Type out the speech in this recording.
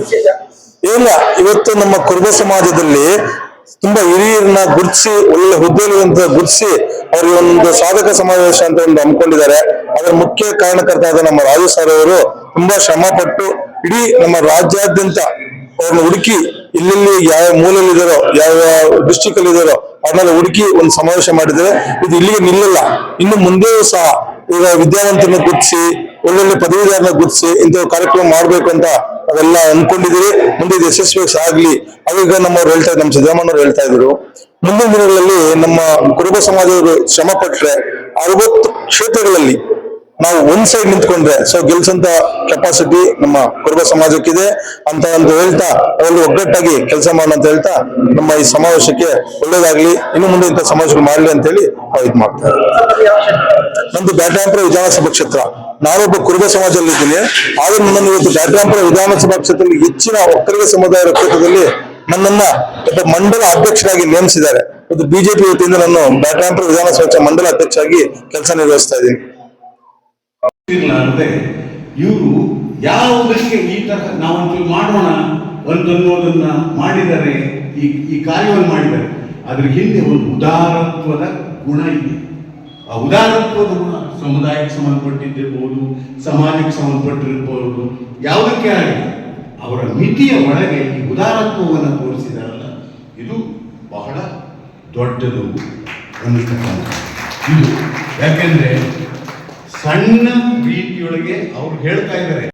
ವಿಶೇಷ ಇಲ್ಲ, ಇವತ್ತು ನಮ್ಮ ಕುರುಬ ಸಮಾಜದಲ್ಲಿ ತುಂಬಾ ಹಿರಿಯರನ್ನ ಗುರ್ತಿಸಿ ಒಳ್ಳೆ ಹುದ್ದೆಯಲ್ಲಿ ಗುರುತಿಸಿ ಅವ್ರಿಗೆ ಒಂದು ಸಾಧಕ ಸಮಾವೇಶ ಅಂತ ಒಂದು ಹಮ್ಮಿಕೊಂಡಿದ್ದಾರೆ. ಅದರ ಮುಖ್ಯ ಕಾರಣಕರ್ತ ನಮ್ಮ ರಾಜು ಸರ್ ಅವರು ತುಂಬಾ ಶ್ರಮ ಪಟ್ಟು ಇಡೀ ನಮ್ಮ ರಾಜ್ಯಾದ್ಯಂತ ಅವ್ರನ್ನ ಹುಡುಕಿ ಇಲ್ಲೆಲ್ಲಿ ಯಾವ ಮೂಲಲ್ಲಿ ಇದಾರೋ ಯಾವ ಡಿಸ್ಟಿಕ್ ಅಲ್ಲಿ ಇದಾರೋ ಅವ್ರನ್ನೆಲ್ಲ ಹುಡುಕಿ ಒಂದು ಸಮಾವೇಶ ಮಾಡಿದ್ದಾರೆ. ಇದು ಇಲ್ಲಿಗೆ ನಿಲ್ಲಲ್ಲ, ಇನ್ನು ಮುಂದೆಯೂ ಸಹ ಈಗ ವಿದ್ಯಾವಂತರನ್ನ ಗುರುತಿಸಿ, ಒಳ್ಳೊಳ್ಳೆ ಪದವೀಧರನ್ನ ಗುರುತಿಸಿ ಇಂಥ ಕಾರ್ಯಕ್ರಮ ಮಾಡ್ಬೇಕು ಅಂತ ಅವೆಲ್ಲ ಅಂದ್ಕೊಂಡಿದ್ದೀವಿ ಮುಂದೆ ಇದು ಯಶಸ್ವಿಯಾಗಿ ಆಗ್ಲಿ ಅವೀಗ ನಮ್ಮವ್ರು ಹೇಳ್ತಾ ನಮ್ಮ ಸಿದ್ದರಾಮಣ್ಣವ್ರು ಹೇಳ್ತಾ ಇದ್ರು. ಮುಂದಿನ ದಿನಗಳಲ್ಲಿ ನಮ್ಮ ಕುರುಬ ಸಮಾಜದವರು ಶ್ರಮ ಪಟ್ಟರೆ ಅರವತ್ತು ಕ್ಷೇತ್ರಗಳಲ್ಲಿ ನಾವು ಒಂದ್ ಸೈಡ್ ನಿಂತ್ಕೊಂಡ್ರೆ ಸೊ ಗೆಲ್ಸಂತ ಕೆಪಾಸಿಟಿ ನಮ್ಮ ಕುರುಬ ಸಮಾಜಕ್ಕಿದೆ. ಅಂತ ಒಂದು ಹೇಳ್ತಾ ಅವರು ಒಗ್ಗಟ್ಟಾಗಿ ಕೆಲಸ ಮಾಡೋಣ ಅಂತ ಹೇಳ್ತಾ, ನಮ್ಮ ಈ ಸಮಾವೇಶಕ್ಕೆ ಒಳ್ಳೇದಾಗ್ಲಿ, ಇನ್ನು ಮುಂದೆ ಇಂಥ ಸಮಾವೇಶಗಳು ಮಾಡ್ಲಿ ಅಂತ ಹೇಳಿ ನಾವು ಇದು ಮಾಡ್ತಾರೆ ನಮ್ದು ಬ್ಯಾಟ್ರಾಂಪುರ ವಿಧಾನಸಭಾ ಕ್ಷೇತ್ರ. ನಾನೊಬ್ಬ ಕುರುಬ ಸಮಾಜದಲ್ಲಿ ಇದ್ದೀನಿ. ಆದ್ರೂ ನನ್ನ ಇವತ್ತು ಬ್ಯಾಟ್ರಾಂಪುರ ವಿಧಾನಸಭಾ ಕ್ಷೇತ್ರದಲ್ಲಿ ಹೆಚ್ಚಿನ ಒಕ್ಕಲಿಗ ಸಮುದಾಯದ ಕ್ಷೇತ್ರದಲ್ಲಿ ನನ್ನನ್ನ ಒಬ್ಬ ಮಂಡಲ ಅಧ್ಯಕ್ಷರಾಗಿ ನೇಮಿಸಿದ್ದಾರೆ. ಒಂದು ಬಿಜೆಪಿ ವತಿಯಿಂದ ನಾನು ಬ್ಯಾಟ್ರಾಂಪುರ ವಿಧಾನಸಭಾ ಮಂಡಲ ಅಧ್ಯಕ್ಷರಾಗಿ ಕೆಲಸ ನಿರ್ವಹಿಸ್ತಾ ಇದ್ದೀನಿ. ಇರ್ಲಾರ್ದೆ ಇವರು ಯಾವುದಕ್ಕೆ ಈ ತರಹ ನಾವಂತೂ ಮಾಡೋಣ ಅಂತನ್ನೋದನ್ನ ಮಾಡಿದರೆ, ಈ ಈ ಕಾರ್ಯವನ್ನು ಮಾಡಿದ್ದಾರೆ ಅದ್ರ ಹಿಂದೆ ಒಂದು ಉದಾರತ್ವದ ಗುಣ ಇದೆ. ಆ ಉದಾರತ್ವದ ಗುಣ ಸಮುದಾಯಕ್ಕೆ ಸಂಬಂಧಪಟ್ಟಿದ್ದಿರ್ಬೋದು, ಸಮಾಜಕ್ಕೆ ಸಂಬಂಧಪಟ್ಟಿರ್ಬೋದು, ಯಾವುದಕ್ಕೆ ಆಗಲಿ ಅವರ ಮಿತಿಯ ಒಳಗೆ ಈ ಉದಾರತ್ವವನ್ನು ತೋರಿಸಿದಾರಲ್ಲ, ಇದು ಬಹಳ ದೊಡ್ಡದು ಅನ್ನತಕ್ಕಂಥ ಇದು ಯಾಕೆಂದ್ರೆ ಸಣ್ಣ ಬೀದಿಯೊಳಗೆ ಅವ್ರು ಹೇಳ್ತಾ ಇದ್ದಾರೆ.